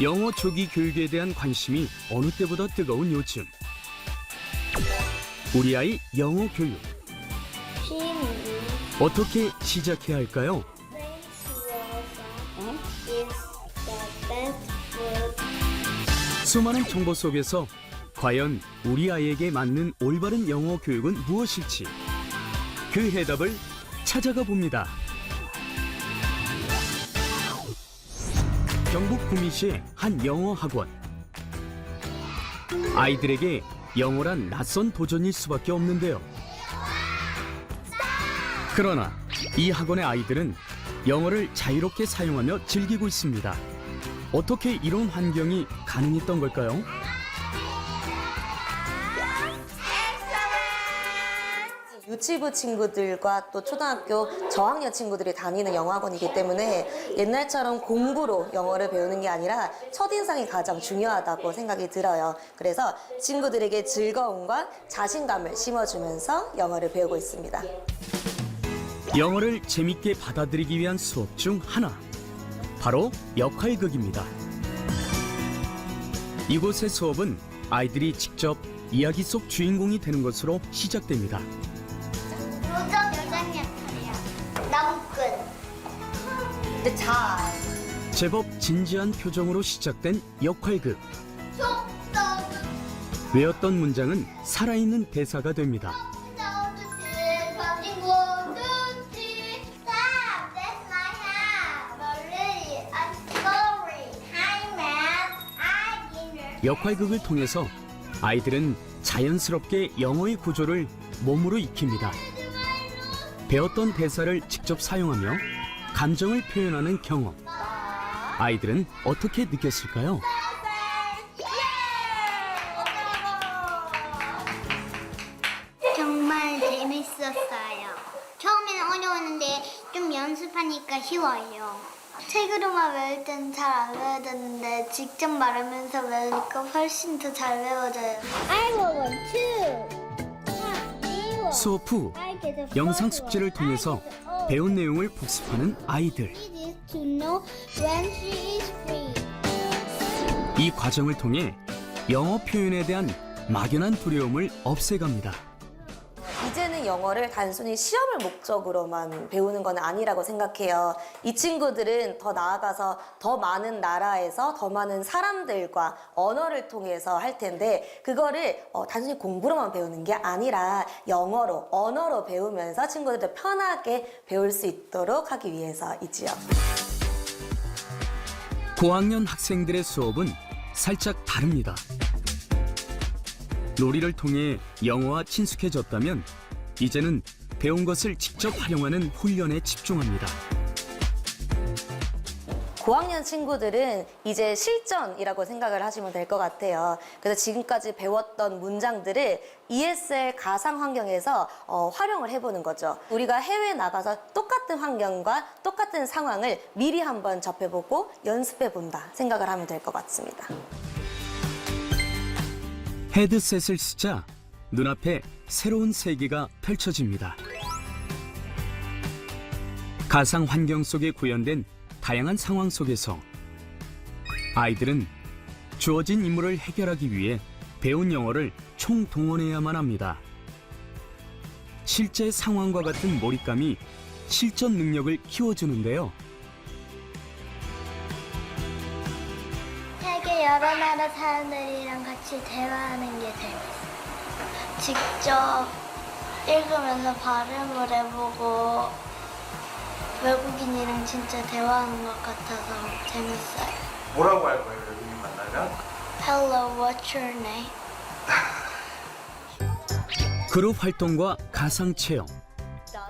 영어 조기 교육에 대한 관심이 어느 때보다 뜨거운 요즘. 우리 아이 영어 교육 어떻게 시작해야 할까요? thinks Rosa is the best food. 수많은 정보 속에서 과연 우리 아이에게 맞는 올바른 영어 교육은 무엇일지 그 해답을 찾아가 봅니다. 경북 구미시의 한 영어 학원. 아이들에게 영어란 낯선 도전일 수밖에 없는데요. 그러나 이 학원의 아이들은 영어를 자유롭게 사용하며 즐기고 있습니다. 어떻게 이런 환경이 가능했던 걸까요? 유치부 친구들과 또 초등학교 저학년 친구들이 다니는 영어학원이기 때문에 옛날처럼 공부로 영어를 배우는 게 아니라 첫인상이 가장 중요하다고 생각이 들어요. 그래서 친구들에게 즐거움과 자신감을 심어주면서 영어를 배우고 있습니다. 영어를 재밌게 받아들이기 위한 수업 중 하나. 바로 역할극입니다. 이곳의 수업은 아이들이 직접 이야기 속 주인공이 되는 것으로 시작됩니다. 근데 잘. 제법 진지한 표정으로 시작된 역할극. 외웠던 문장은 살아있는 대사가 됩니다. 역할극을 통해서 아이들은 자연스럽게 영어의 구조를 몸으로 익힙니다. 배웠던 대사를 직접 사용하며 감정을 표현하는 경험. 아이들은 어떻게 느꼈을까요? 정말 재밌었어요. 처음에는 어려웠는데 좀 연습하니까 쉬워요. 책으로만 외울 때는 잘 안 외워졌는데 직접 말하면서 외우니까 훨씬 더 잘 외워져요. I want to. 수업 후 영상 숙제를 통해서 배운 내용을 복습하는 아이들. 이 과정을 통해 영어 표현에 대한 막연한 두려움을 없애갑니다. 영어를 단순히 시험을 목적으로만 배우는 건 아니라고 생각해요. 이 친구들은 더 나아가서 더 많은 나라에서 더 많은 사람들과 언어를 통해서 할 텐데 그거를 어, 단순히 공부로만 배우는 게 아니라 영어로 언어로 배우면서 친구들도 편하게 배울 수 있도록 하기 위해서이지요. 고학년 학생들의 수업은 살짝 다릅니다. 놀이를 통해 영어와 친숙해졌다면 이제는 배운 것을 직접 활용하는 훈련에 집중합니다. 고학년 친구들은 이제 실전이라고 생각을 하시면 될 것 같아요. 그래서 지금까지 배웠던 문장들을 ESL 가상 환경에서 어, 활용을 해보는 거죠. 우리가 해외에 나가서 똑같은 환경과 똑같은 상황을 미리 한번 접해보고 연습해본다 생각을 하면 될 것 같습니다. 헤드셋을 쓰자 눈앞에 새로운 세계가 펼쳐집니다. 가상 환경 속에 구현된 다양한 상황 속에서 아이들은 주어진 임무를 해결하기 위해 배운 영어를 총동원해야만 합니다. 실제 상황과 같은 몰입감이 실전 능력을 키워주는데요. 세계 여러 나라 사람들이랑 같이 대화하는 게 재밌어요. 직접 읽으면서 발음을 해보고 외국인 이랑 진짜 대화하는 것 같아서 재밌어요. 뭐라고 할 거예요, 외국인 만나면? Hello, what's your name? 그룹 활동과 가상 체험.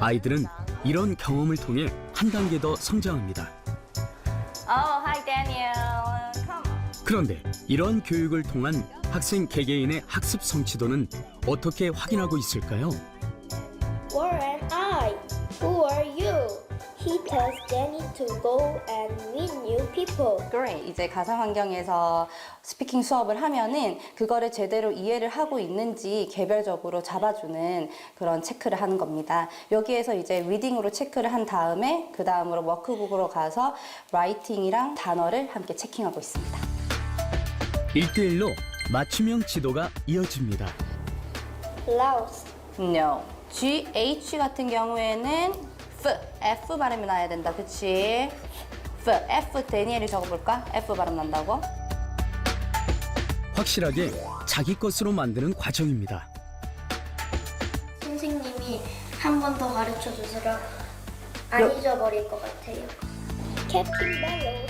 아이들은 이런 경험을 통해 한 단계 더 성장합니다. Oh, hi Daniel. Come. 그런데 이런 교육을 통한 학생 개개인의 학습 성취도는 어떻게 확인하고 있을까요? Where am I? Who are you? He tells Danny to go and meet new people. Great. 이제 가상 환경에서 스피킹 수업을 하면은 그거를 제대로 이해를 하고 있는지 개별적으로 잡아주는 그런 체크를 하는 겁니다. 여기에서 이제 리딩으로 체크를 한 다음에 그 다음으로 워크북으로 가서 라이팅이랑 단어를 함께 체킹하고 있습니다. 일대일로 맞춤형 지도가 이어집니다. Laos. No. G, H 같은 경우에는 F, F 발음이 나야 된다. 그치? F, F 데니엘이 적어볼까? F 발음 난다고? 확실하게 자기 것으로 만드는 과정입니다. 선생님이 한 번 더 가르쳐 주세요. 안 잊어버릴 것 같아요.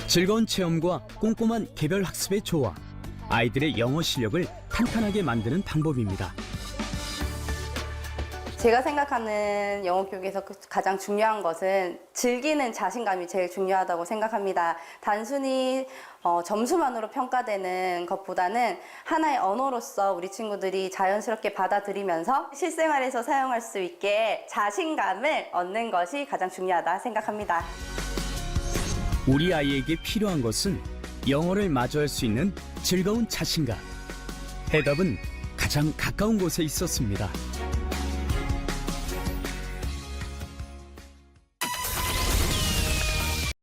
즐거운 체험과 꼼꼼한 개별 학습의 조화, 아이들의 영어 실력을 탄탄하게 만드는 방법입니다. 제가 생각하는 영어 교육에서 그 가장 중요한 것은 즐기는 자신감이 제일 중요하다고 생각합니다. 단순히 어, 점수만으로 평가되는 것보다는 하나의 언어로서 우리 친구들이 자연스럽게 받아들이면서 실생활에서 사용할 수 있게 자신감을 얻는 것이 가장 중요하다 생각합니다. 우리 아이에게 필요한 것은 영어를 마주할 수 있는 즐거운 자신감. 해답은 가장 가까운 곳에 있었습니다.